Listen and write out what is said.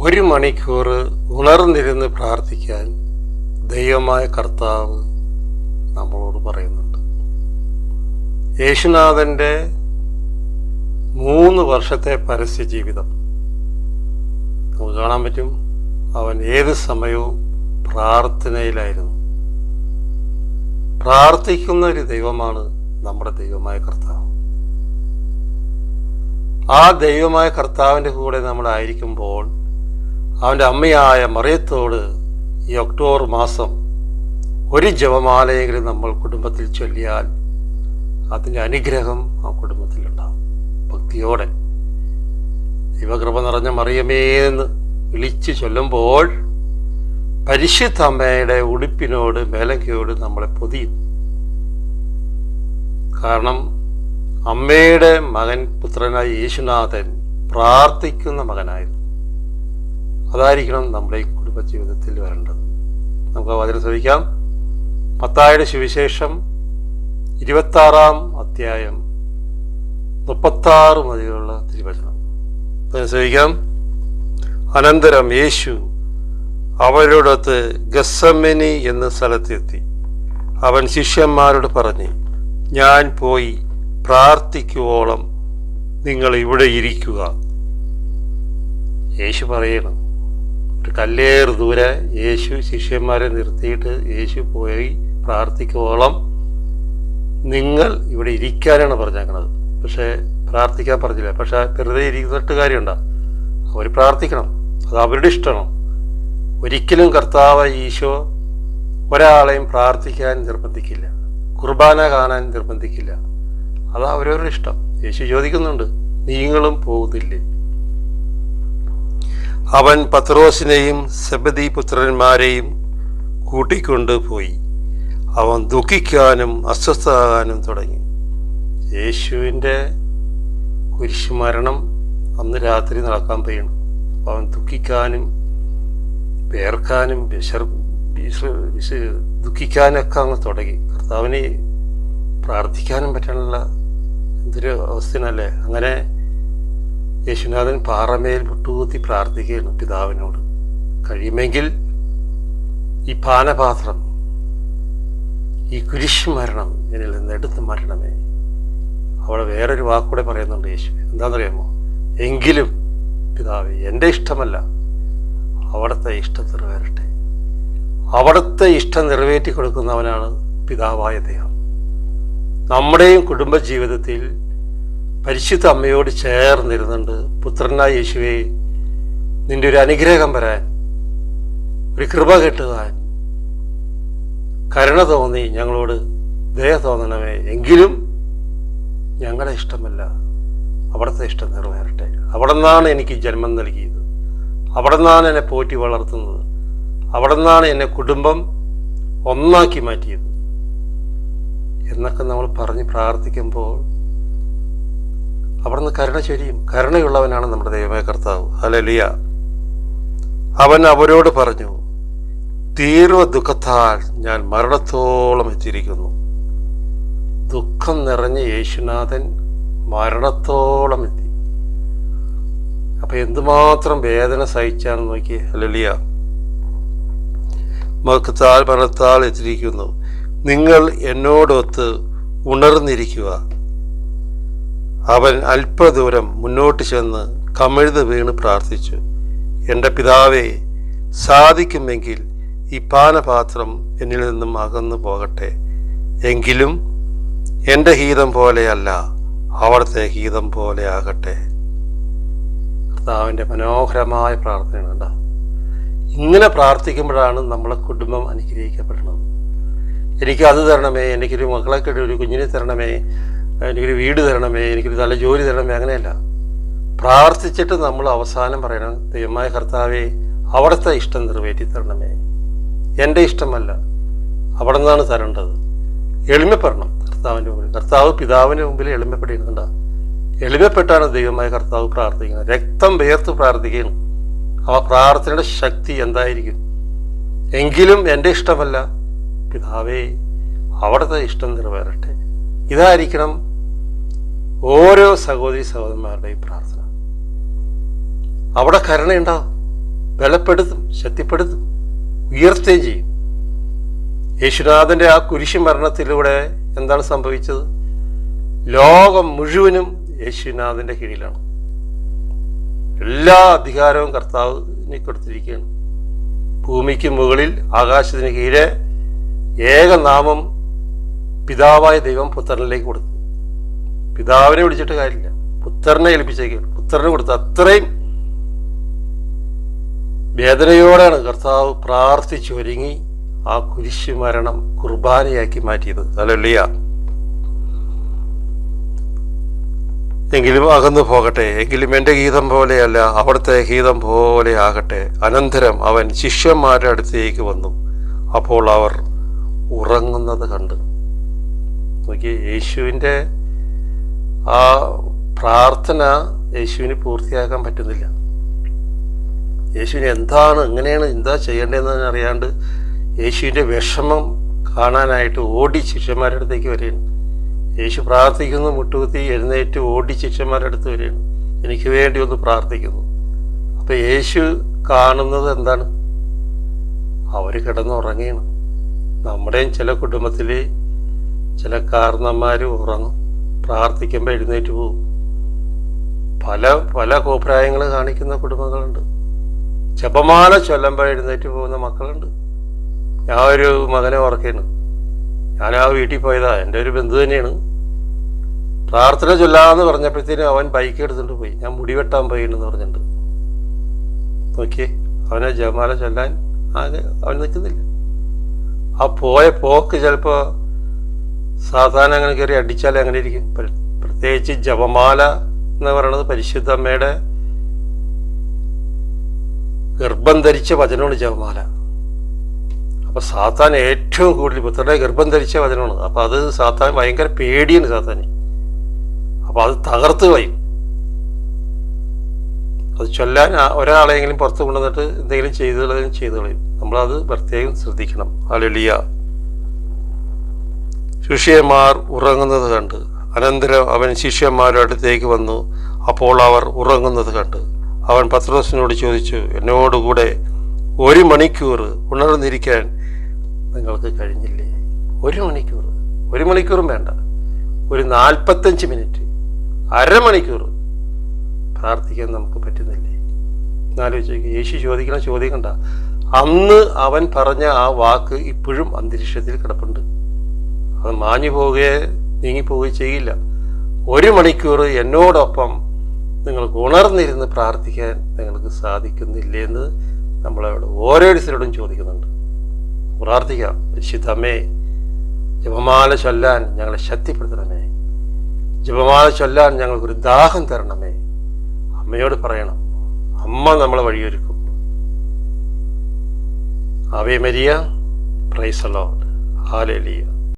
ഒരു മണിക്കൂർ ഉണർന്നിരുന്ന് പ്രാർത്ഥിക്കാൻ ദൈവമായ കർത്താവ് നമ്മളോട് പറയുന്നുണ്ട്. യേശുനാഥന്റെ മൂന്ന് വർഷത്തെ പരസ്യ ജീവിതം. നമുക്ക് കാണാൻ പറ്റും അവൻ ഏത് സമയവും പ്രാർത്ഥനയിലായിരുന്നു. പ്രാർത്ഥിക്കുന്ന ഒരു ദൈവമാണ് നമ്മുടെ ദൈവമായ കർത്താവ്. ആ ദൈവമായ കർത്താവിന്റെ കൂടെ നമ്മളായിരിക്കുമ്പോൾ അവന്റെ അമ്മയായ മറിയത്തോട് ഈ ഒക്ടോബർ മാസം ഒരു ജപമാലയെങ്കിലും നമ്മൾ കുടുംബത്തിൽ ചൊല്ലിയാൽ അതിന്റെ അനുഗ്രഹം ആ കുടുംബത്തിലുണ്ടാവും. ഭക്തിയോടെ. ദൈവകൃപ നിറഞ്ഞ മറിയമേ എന്ന് വിളിച്ചു ചൊല്ലുമ്പോൾ പരിശുദ്ധ അമ്മയുടെ ഉടുപ്പിനോട് മേലങ്കയോട് നമ്മളെ പൊതിയും. കാരണം അമ്മയുടെ മകൻ പുത്രനായ യേശുനാഥൻ പ്രാർത്ഥിക്കുന്ന മകനായിരുന്നു. അതായിരിക്കണം നമ്മുടെ ഈ കുടുംബ ജീവിതത്തിൽ വരേണ്ടത്. നമുക്ക് വചനം ശ്രമിക്കാം മത്തായുടെ സുവിശേഷം ഇരുപത്താറാം അധ്യായം മുപ്പത്താറ് മതിയുള്ള തിരുവചനം. ശ്രമിക്കാം അനന്തരം യേശു അവരോടൊത്ത് ഗസമ്മനി എന്ന സ്ഥലത്തെത്തി. അവൻ ശിഷ്യന്മാരോട് പറഞ്ഞു ഞാൻ പോയി പ്രാർത്ഥിക്കുവോളം നിങ്ങൾ ഇവിടെ ഇരിക്കുക. യേശു പറയണം കല്ലേറ് ദൂരെ യേശു ശിഷ്യന്മാരെ നിർത്തിയിട്ട് യേശു പോയി പ്രാർത്ഥിക്കുവോളം നിങ്ങൾ ഇവിടെ ഇരിക്കാനാണ് പറഞ്ഞേക്കണത്. പക്ഷേ പ്രാർത്ഥിക്കാൻ പറഞ്ഞില്ല. പക്ഷേ വെറുതെ ഇരിക്കുന്നിട്ട് കാര്യമുണ്ടോ? അവർ പ്രാർത്ഥിക്കണം. അത് അവരുടെ ഇഷ്ടമാണ്. ഒരിക്കലും കർത്താവ് ഈശോ ഒരാളെയും പ്രാർത്ഥിക്കാൻ നിർബന്ധിക്കില്ല. കുർബാന കാണാൻ നിർബന്ധിക്കില്ല. അത് അവരവരുടെ ഇഷ്ടം. യേശു ചോദിക്കുന്നുണ്ട് നീങ്ങളും പോകുന്നില്ലേ അവൻ പത്രോസിനെയും സെബദി പുത്രന്മാരെയും കൂട്ടിക്കൊണ്ട് പോയി അവൻ ദുഃഖിക്കാനും അസ്വസ്ഥമാകാനും തുടങ്ങി. യേശുവിന്റെ കുരിശുമരണം അന്ന് രാത്രി നടക്കാൻ അപ്പോൾ അവൻ ദുഃഖിക്കാനും വേർക്കാനും വിശർ വിശ- വിശ- ദുഃഖിക്കാനൊക്കെ അങ്ങ് തുടങ്ങി. കർത്താവിന് പ്രാർത്ഥിക്കാനും പറ്റാനുള്ള എന്തൊരു അവസ്ഥയാണല്ലേ? അങ്ങനെ യേശുനാഥൻ പാറമേൽ മുട്ടുകൂത്തി പ്രാർത്ഥിക്കുകയാണ് പിതാവിനോട്. കഴിയുമെങ്കിൽ ഈ പാനപാത്രം ഈ കുരിശ് മരണം എന്നിൽ നിന്ന് എടുത്ത് മരണമേ അവിടെ വേറൊരു വാക്കൂടെ പറയുന്നുണ്ട് യേശു. എന്താണെന്നറിയാമോ? എങ്കിലും പിതാവ് എന്റെ ഇഷ്ടമല്ല. അവിടുത്തെ ഇഷ്ടം നിറവേറട്ടെ. അവിടുത്തെ ഇഷ്ടം നിറവേറ്റി കൊടുക്കുന്നവനാണ് പിതാവായ ദൈവം. നമ്മുടെയും കുടുംബജീവിതത്തിൽ പരിശുദ്ധ അമ്മയോട് ചേർന്നിരുന്നുണ്ട് പുത്രനായ യേശുവെ നിന്റെ ഒരു അനുഗ്രഹം വരാൻ ഒരു കൃപ കിട്ടുവാൻ. കരുണ തോന്നി ഞങ്ങളോട് ദയ തോന്നണമേ. എങ്കിലും ഞങ്ങളുടെ ഇഷ്ടമല്ല. അവിടുത്തെ ഇഷ്ടം നിറവേറട്ടെ. അവിടെ നിന്നാണ് എനിക്ക് ജന്മം നൽകിയത്. അവിടെ നിന്നാണ് എന്നെ പോറ്റി വളർത്തുന്നത്. അവിടെ നിന്നാണ് എന്നെ കുടുംബം ഒന്നാക്കി മാറ്റിയത്. എന്നൊക്കെ നമ്മൾ പറഞ്ഞ് പ്രാർത്ഥിക്കുമ്പോൾ അവിടുന്ന് കരുണ ചൊരിയും കരുണയുള്ളവനാണ് നമ്മുടെ ദൈവമായ കർത്താവ്. അലലിയ അവൻ അവരോട് പറഞ്ഞു തീർവ ദുഃഖത്താൽ ഞാൻ മരണത്തോളം എത്തിയിരിക്കുന്നു. ദുഃഖം നിറഞ്ഞ യേശുനാഥൻ മരണത്തോളം എത്തി. അപ്പൊ എന്തുമാത്രം വേദന സഹിച്ചാണെന്ന് നോക്കി അലലിയ മക്കത്താൽ മരണത്താൽ എത്തിയിരിക്കുന്നു. നിങ്ങൾ എന്നോടൊത്ത് ഉണർന്നിരിക്കുക. അവൻ അല്പദൂരം മുന്നോട്ട് ചെന്ന് കമിഴ്ന്ന് വീണ് പ്രാർത്ഥിച്ചു. എന്റെ പിതാവേ സാധിക്കുമെങ്കിൽ ഈ പാനപാത്രം എന്നിൽ നിന്നും അകന്നു പോകട്ടെ. എങ്കിലും എന്റെ ഹീതം പോലെയല്ല അവിടുത്തെ ഹീതം പോലെ ആകട്ടെ. കർത്താവിന്റെ മനോഹരമായ പ്രാർത്ഥനയാണ് കേട്ടോ. ഇങ്ങനെ പ്രാർത്ഥിക്കുമ്പോഴാണ് നമ്മളെ കുടുംബം അനുഗ്രഹിക്കപ്പെടുന്നത് എനിക്ക് അത് തരണമേ എനിക്കൊരു മക്കളെ ഒരു കുഞ്ഞിനെ തരണമേ എനിക്കൊരു വീട് തരണമേ എനിക്കൊരു നല്ല ജോലി തരണമേ അങ്ങനെയല്ല. പ്രാർത്ഥിച്ചിട്ട് നമ്മൾ അവസാനം പറയണം ദൈവമായ കർത്താവെ അവിടുത്തെ ഇഷ്ടം നിറവേറ്റി തരണമേ. എന്റെ ഇഷ്ടമല്ല. അവിടെ നിന്നാണ് തരേണ്ടത്. എളിമപ്പെടണം കർത്താവിന്റെ മുമ്പിൽ. കർത്താവ് പിതാവിന്റെ മുമ്പിൽ എളിമപ്പെടുന്നുണ്ട എളിമപ്പെട്ടാണ് ദൈവമായ കർത്താവ് പ്രാർത്ഥിക്കുന്നത്. രക്തം വേർത്ത് പ്രാർത്ഥിക്കുകയാണ് ആ പ്രാർത്ഥനയുടെ ശക്തി എന്തായിരിക്കും? എങ്കിലും എന്റെ ഇഷ്ടമല്ല. പിതാവേ അവിടുത്തെ ഇഷ്ടം നിറവേറട്ടെ. ഇതായിരിക്കണം ഓരോ സഹോദരി സഹോദരന്മാരുടെയും പ്രാർത്ഥന. അവിടെ കരുണയുണ്ടാവും ബലപ്പെടുത്തും ശക്തിപ്പെടുത്തും ഉയർത്തുകയും ചെയ്യും. യേശുനാഥന്റെ ആ കുരിശു മരണത്തിലൂടെ എന്താണ് സംഭവിച്ചത്? ലോകം മുഴുവനും യേശുനാഥന്റെ കീഴിലാണ്. എല്ലാ അധികാരവും കർത്താവിന് കൊടുത്തിരിക്കുകയാണ് ഭൂമിക്ക് മുകളിൽ ആകാശത്തിന് കീഴെ ഏകനാമം പിതാവായ ദൈവം പുത്രനിലേക്ക് കൊടുത്തു. പിതാവിനെ വിളിച്ചിട്ട് കാര്യമില്ല. പുത്രനെ ഏൽപ്പിച്ചേക്കാണ് പുത്രന് കൊടുത്ത അത്രയും വേദനയോടെയാണ് കർത്താവ് പ്രാർത്ഥിച്ചൊരുങ്ങി ആ കുരിശ് മരണം കുർബാനയാക്കി മാറ്റിയത്. അല്ലല്ലിയ എങ്കിലും അകന്നു പോകട്ടെ. എങ്കിലും എന്റെ ഗീതം പോലെയല്ല അവിടുത്തെ ഗീതം പോലെ ആകട്ടെ. അനന്തരം അവൻ ശിഷ്യന്മാരുടെ അടുത്തേക്ക് വന്നു. അപ്പോൾ അവർ ഉറങ്ങുന്നത് കണ്ട്. നോക്കി യേശുവിന്റെ ആ പ്രാർത്ഥന യേശുവിന് പൂർത്തിയാക്കാൻ പറ്റുന്നില്ല. യേശുവിന് എന്താണ് എങ്ങനെയാണ് എന്താ ചെയ്യേണ്ടതെന്ന് അറിയാണ്ട് യേശുവിന്റെ വിഷമം കാണാനായിട്ട് ഓടി ശിഷ്യന്മാരുടെ അടുത്തേക്ക് വരികയാണ്. യേശു പ്രാർത്ഥിക്കുന്നു മുട്ടുകുത്തി എഴുന്നേറ്റ് ഓടി ശിഷ്യന്മാരുടെ അടുത്ത് വരികയാണ്. എനിക്ക് വേണ്ടി ഒന്ന് പ്രാർത്ഥിക്കുന്നു. അപ്പം യേശു കാണുന്നത് എന്താണ്? അവർ കിടന്നുറങ്ങിയാണ് നമ്മുടെയും ചില കുടുംബത്തിൽ ചില കാരണന്മാർ ഉറങ്ങും. പ്രാർത്ഥിക്കുമ്പോൾ എഴുന്നേറ്റ് പോകും പല പല കോപ്രായങ്ങൾ കാണിക്കുന്ന കുടുംബങ്ങളുണ്ട്. ജപമാല ചൊല്ലുമ്പോൾ എഴുന്നേറ്റ് പോകുന്ന മക്കളുണ്ട്. ഞാൻ ഒരു മകനെ ഓർക്കുന്നു ഞാൻ ആ വീട്ടിൽ പോയതാ. എന്റെ ഒരു ബന്ധു തന്നെയാണ്. പ്രാർത്ഥന ചൊല്ലാന്ന് പറഞ്ഞപ്പോഴത്തേനും അവൻ ബൈക്ക് എടുത്തിട്ട് പോയി. ഞാൻ മുടി വെട്ടാൻ പോയിന്ന് പറഞ്ഞിട്ടുണ്ട് നോക്കിയേ അവനെ ജപമാല ചൊല്ലാൻ ആകെ അവൻ നിൽക്കുന്നില്ല. ആ പോയ പോക്ക് ചിലപ്പോൾ സാധാരണ അങ്ങനെ കയറി അടിച്ചാൽ അങ്ങനെ ഇരിക്കും. പ്രത്യേകിച്ച് ജപമാല എന്ന് പറയുന്നത് പരിശുദ്ധ അമ്മയുടെ ഗർഭം ധരിച്ച വചനമാണ് ജപമാല. അപ്പൊ സാത്താൻ ഏറ്റവും കൂടുതൽ പുത്രയുടെ ഗർഭം ധരിച്ച വചനമാണ്. അപ്പൊ അത് സാത്താൻ ഭയങ്കര പേടിയാണ് സാത്താന്. അപ്പൊ അത് തകർത്ത് വയും അത് ചൊല്ലാൻ ഒരാളെങ്കിലും പുറത്ത് കൊണ്ടുവന്നിട്ട് എന്തെങ്കിലും ചെയ്തു കളയും ചെയ്തു കളയും. നമ്മളത് പ്രത്യേകം ശ്രദ്ധിക്കണം. അലലിയ ശിഷ്യന്മാർ ഉറങ്ങുന്നത് കണ്ട്. അനന്തരം അവൻ ശിഷ്യന്മാരുടെ അടുത്തേക്ക് വന്നു. അപ്പോൾ അവർ ഉറങ്ങുന്നത് കണ്ട്. അവൻ പത്രോസിനോട് ചോദിച്ചു എന്നോടുകൂടെ ഒരു മണിക്കൂർ ഉണർന്നിരിക്കാൻ നിങ്ങൾക്ക് കഴിഞ്ഞില്ലേ? ഒരു മണിക്കൂർ. ഒരു മണിക്കൂറും വേണ്ട. ഒരു നാൽപ്പത്തഞ്ച് മിനിറ്റ്. അരമണിക്കൂർ പ്രാർത്ഥിക്കാൻ നമുക്ക് പറ്റുന്നില്ലേ? എന്നാലോചിച്ച് യേശു ചോദിക്കണം ചോദിക്കണ്ട അന്ന് അവൻ പറഞ്ഞ ആ വാക്ക് ഇപ്പോഴും അന്തരീക്ഷത്തിൽ കിടപ്പുണ്ട്. അത് മാഞ്ഞു പോവുകയോ നീങ്ങിപ്പോവുകയോ ചെയ്യില്ല. ഒരു മണിക്കൂർ എന്നോടൊപ്പം നിങ്ങൾക്ക് ഉണർന്നിരുന്ന് പ്രാർത്ഥിക്കാൻ നിങ്ങൾക്ക് സാധിക്കുന്നില്ലേ എന്ന് നമ്മളവിടെ ഓരോരുത്തരോടും ചോദിക്കുന്നുണ്ട്. പ്രാർത്ഥിക്കാം. ശിതമേ ജപമാല ചൊല്ലാൻ ഞങ്ങളെ ശക്തിപ്പെടുത്തണമേ. ജപമാല ചൊല്ലാൻ ഞങ്ങൾക്കൊരു ദാഹം തരണമേ. അമ്മയോട് പറയണം. അമ്മ നമ്മളെ വഴിയൊരുക്കും. Away Maria. പ്രൈസലോഡ് ഹാലേലിയ